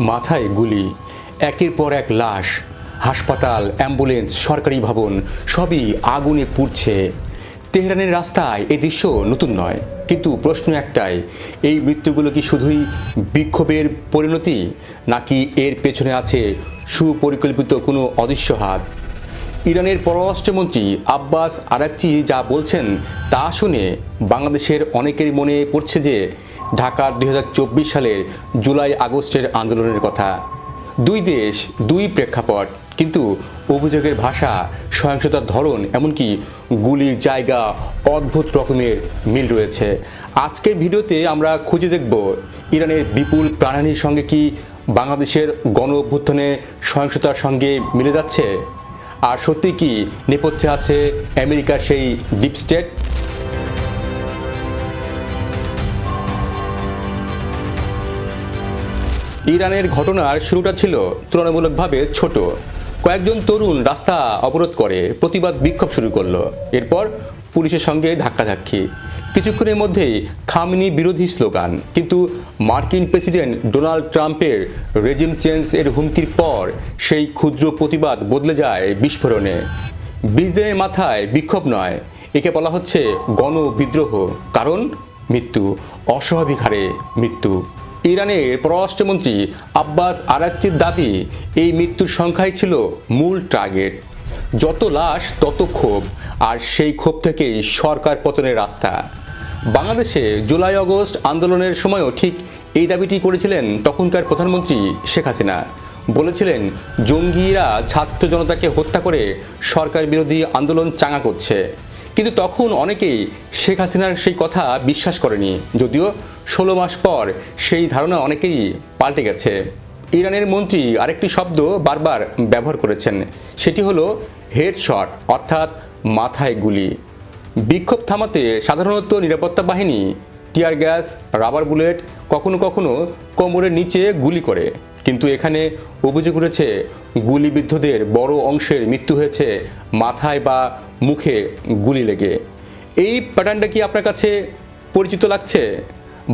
মাথায় গুলি, একের পর এক লাশ, হাসপাতাল, অ্যাম্বুলেন্স, সরকারি ভবন, সবই আগুনে পুড়ছে। তেহরানের রাস্তায় এই দৃশ্য নতুন নয়। কিন্তু প্রশ্ন একটাই, এই মৃত্যুগুলো কি শুধুই বিক্ষোভের পরিণতি, নাকি এর পেছনে আছে সুপরিকল্পিত কোনো অদৃশ্য হাত? ইরানের পররাষ্ট্রমন্ত্রী আব্বাস আরাকচি যা বলছেন তা শুনে বাংলাদেশের অনেকেরই মনে পড়ছে যে ঢাকার দুই হাজার চব্বিশ সালের জুলাই আগস্টের আন্দোলনের কথা। দুই দেশ, দুই প্রেক্ষাপট, কিন্তু অভিযোগের ভাষা, সহিংসতার ধরন, এমনকি গুলির জায়গা অদ্ভুত রকমের মিল রয়েছে। আজকের ভিডিওতে আমরা খুঁজে দেখব ইরানের বিপুল প্রাণহানির সঙ্গে কি বাংলাদেশের গণ অভ্যুত্থানে সহিংসতার সঙ্গে মিলে যাচ্ছে? আর সত্যি কি নেপথ্যে আছে আমেরিকার সেই ডিপ স্টেট? ইরানের ঘটনার শুরুটা ছিল তুলনামূলকভাবে ছোট। কয়েকজন তরুণ রাস্তা অবরোধ করে প্রতিবাদ বিক্ষোভ শুরু করল। এরপর পুলিশের সঙ্গে ধাক্কাধাক্কি। কিছুক্ষণের মধ্যেই খামনি বিরোধী স্লোগান। কিন্তু মার্কিন প্রেসিডেন্ট ডোনাল্ড ট্রাম্পের রেজিম চেঞ্জ এর হুমকির পর সেই ক্ষুদ্র প্রতিবাদ বদলে যায় বিস্ফোরণে। বিশ দিনের মাথায় বিক্ষোভ নয়, একে বলা হচ্ছে গণ বিদ্রোহ কারণ মৃত্যু, অস্বাভাবিক হারে মৃত্যু। ইরানের পররাষ্ট্রমন্ত্রী আব্বাস আরাকচির দাবি, এই মৃত্যুর সংখ্যাই ছিল মূল টার্গেট যত লাশ, তত ক্ষোভ, আর সেই ক্ষোভ থেকেই সরকার পতনের রাস্তা। বাংলাদেশে জুলাই আগস্ট আন্দোলনের সময়ও ঠিক এই দাবিটি করেছিলেন তখনকার প্রধানমন্ত্রী শেখ হাসিনা। বলেছিলেন, জঙ্গিরা ছাত্র জনতাকে হত্যা করে সরকার বিরোধী আন্দোলন চাঙা করছে। কিন্তু তখন অনেকেই শেখ হাসিনার সেই কথা বিশ্বাস করেনি। যদিও ষোলো মাস পর সেই ধারণা অনেকেই পাল্টে গেছে। ইরানের মন্ত্রী আরেকটি শব্দ বারবার ব্যবহার করেছেন। সেটি হলো হেডশট, অর্থাৎ মাথায় গুলি। বিক্ষোভ থামাতে সাধারণত নিরাপত্তা বাহিনী, টিয়ার গ্যাস, রাবার বুলেট কখনো কখনো কোমরের নিচে গুলি করে। কিন্তু এখানে অভিযোগ উঠেছে, গুলিবিদ্ধদের বড় অংশের মৃত্যু হয়েছে মাথায় বা মুখে গুলি লেগে। এই প্যাটার্নটা কি আপনার কাছে পরিচিত লাগছে?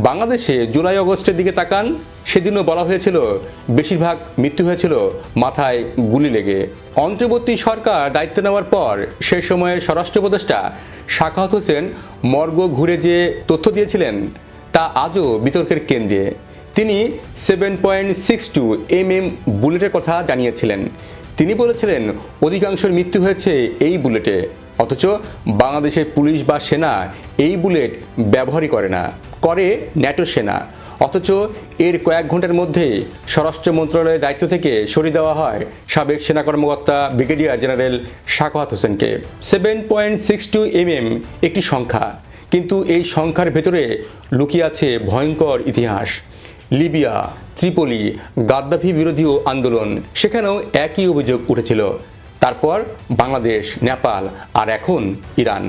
বাংলাদেশে জুলাই অগস্টের দিকে তাকান, সেদিনও বলা হয়েছিল, বেশিরভাগ মৃত্যু হয়েছিল মাথায় গুলি লেগে। অন্তর্বর্তী সরকার দায়িত্ব নেওয়ার পর সেই সময়ের স্বরাষ্ট্র উপদেষ্টা শাখাত হোসেন মর্গ ঘুরে যে তথ্য দিয়েছিলেন, তা আজও বিতর্কের কেন্দ্রে। তিনি seven point six two M M বুলেটের কথা জানিয়েছিলেন। তিনি বলেছিলেন, অধিকাংশের মৃত্যু হয়েছে এই বুলেটে, অথচ বাংলাদেশের পুলিশ বা সেনা এই বুলেট ব্যবহারই করে না, করে ন্যাটো সেনা। অথচ এর কয়েক ঘণ্টার মধ্যে স্বরাষ্ট্র মন্ত্রণালয়ের দায়িত্ব থেকে সরিয়ে দেওয়া হয় সাবেক সেনা কর্মকর্তা ব্রিগেডিয়ার জেনারেল শাকওয়াত হোসেনকে। Seven point six two M M একটি সংখ্যা, কিন্তু এই সংখ্যার ভেতরে লুকিয়ে আছে ভয়ঙ্কর ইতিহাস। লিবিয়া, ত্রিপলি, গাদ্দাফি বিরোধী আন্দোলন, সেখানেও একই অভিযোগ উঠেছিল। তারপর বাংলাদেশ, নেপাল আর এখন Iran.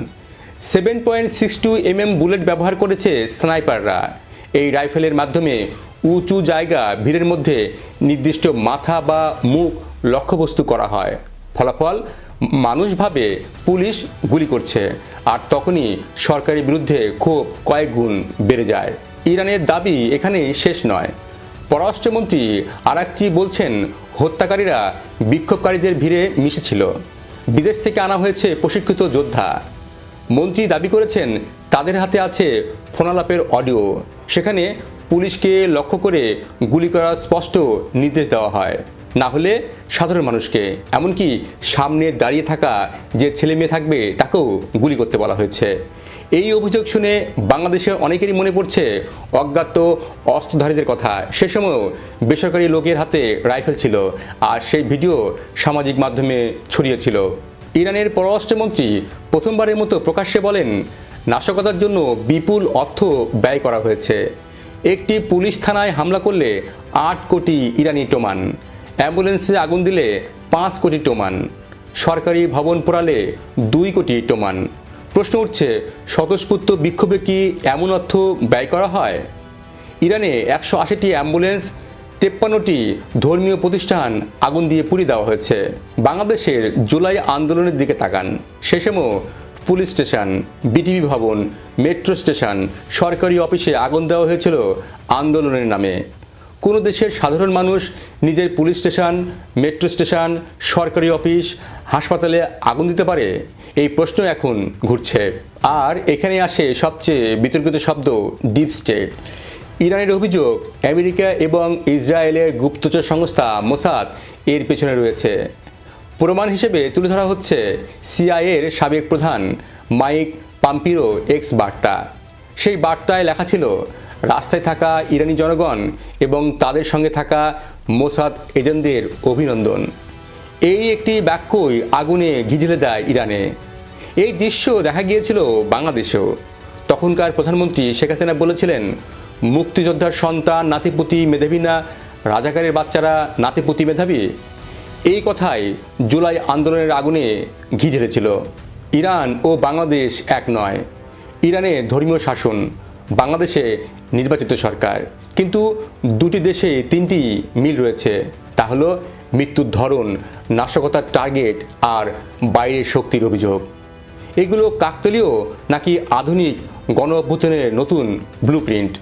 Seven point six two M M bullet ব্যবহার করেছে স্নাইপাররা। এই রাইফেলের মাধ্যমে উঁচু জায়গা, ভিড়ের মধ্যে নির্দিষ্ট মাথা বা মুখ লক্ষ্যবস্তু করা হয়। ফলাফল, মানুষ ভাবে পুলিশ গুলি করছে, আর তখনই সরকারের বিরুদ্ধে ক্ষোভ কয়েক গুণ বেড়ে যায়। ইরানের দাবি এখানে শেষ নয়। পররাষ্ট্রমন্ত্রী আরাকচি বলছেন, হত্যাকারীরা বিক্ষোভকারীদের ভিড়ে মিশেছিল। বিদেশ থেকে আনা হয়েছে প্রশিক্ষিত যোদ্ধা। মন্ত্রী দাবি করেছেন, তাদের হাতে আছে ফোনালাপের অডিও। সেখানে পুলিশকে লক্ষ্য করে গুলি করার স্পষ্ট নির্দেশ দেওয়া হয়। না হলে সাধারণ মানুষকে, এমনকি সামনে দাঁড়িয়ে থাকা যে ছেলে মেয়ে থাকবে তাকেও গুলি করতে বলা হয়েছে। এই অভিযোগ শুনে বাংলাদেশের অনেকেরই মনে পড়ছে অজ্ঞাত অস্ত্রধারীদের কথা। সে সময়ও বেসরকারি লোকের হাতে রাইফেল ছিল আর সেই ভিডিও সামাজিক মাধ্যমে ছড়িয়েছিল ইরানের পররাষ্ট্রমন্ত্রী প্রথমবারের মতো প্রকাশ্যে বলেন, নাশকতার জন্য বিপুল অর্থ ব্যয় করা হয়েছে। একটি পুলিশ থানায় হামলা করলে আট কোটি ইরানি টোমান। অ্যাম্বুলেন্সে আগুন দিলে পাঁচ কোটি টোমান, সরকারি ভবন পোড়ালে দুই কোটি টোমান। প্রশ্ন উঠছে, স্বতঃস্ফূর্ত বিক্ষোভে কি এমন অর্থ ব্যয় করা হয়? ইরানে একশো আশিটি অ্যাম্বুলেন্স, তেপ্পান্নটি ধর্মীয় প্রতিষ্ঠান আগুন দিয়ে পুড়িয়ে দেওয়া হয়েছে। বাংলাদেশের জুলাই আন্দোলনের দিকে তাকান। সে সময় পুলিশ স্টেশন, বিটিভি ভবন, মেট্রো স্টেশন, সরকারি অফিসে আগুন দেওয়া হয়েছিল আন্দোলনের নামে। কোনো দেশের সাধারণ মানুষ নিজের পুলিশ স্টেশন, মেট্রো স্টেশন, সরকারি অফিস, হাসপাতালে আগুন দিতে পারে? এই প্রশ্ন এখন ঘুরছে। আর এখানে আসে সবচেয়ে বিতর্কিত শব্দ, ডিপ স্টেট। ইরানের অভিযোগ, আমেরিকা এবং ইসরায়েলের গুপ্তচর সংস্থা মোসাদ এর পেছনে রয়েছে। প্রমাণ হিসেবে তুলে ধরা হচ্ছে সিআইএর সাবেক প্রধান মাইক পাম্পিরো এক্স বার্তা। সেই বার্তায় লেখা ছিল রাস্তায় থাকা ইরানি জনগণ এবং তাদের সঙ্গে থাকা মোসাদ এজেন্টদের অভিনন্দন। এই একটি বাক্যই আগুনে ঘিঢেলে দেয় ইরানে। এই দৃশ্য দেখা গিয়েছিল বাংলাদেশেও। তখনকার প্রধানমন্ত্রী শেখ হাসিনা বলেছিলেন, মুক্তিযোদ্ধার সন্তান, নাতিপুতি, মেধাবী না, রাজাকারের বাচ্চারা নাতিপুতি, মেধাবী? এই কথাই জুলাই আন্দোলনের আগুনে ঘি ইরান ও বাংলাদেশ এক নয়। ইরানে ধর্মীয় শাসন। বাংলাদেশে নির্বাচিত সরকার। কিন্তু দুটি দেশে তিনটি মিল রয়েছে। তা হলো মৃত্যুর ধরন, নাশকতার টার্গেট আর বাইরের শক্তির অভিযোগ। এগুলো কাকতলীয় নাকি আধুনিক গণ অভ্যুত্থানের নতুন ব্লু প্রিন্ট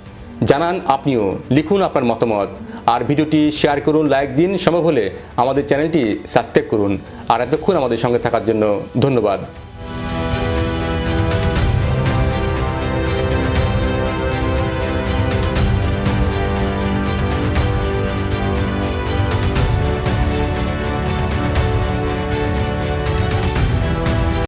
জানান আপনিও, লিখুন আপনার মতামত। আর ভিডিওটি শেয়ার করুন লাইক দিন সম্ভব হলে আমাদের চ্যানেলটি সাবস্ক্রাইব করুন। আর এতক্ষণ আমাদের সঙ্গে থাকার জন্য ধন্যবাদ।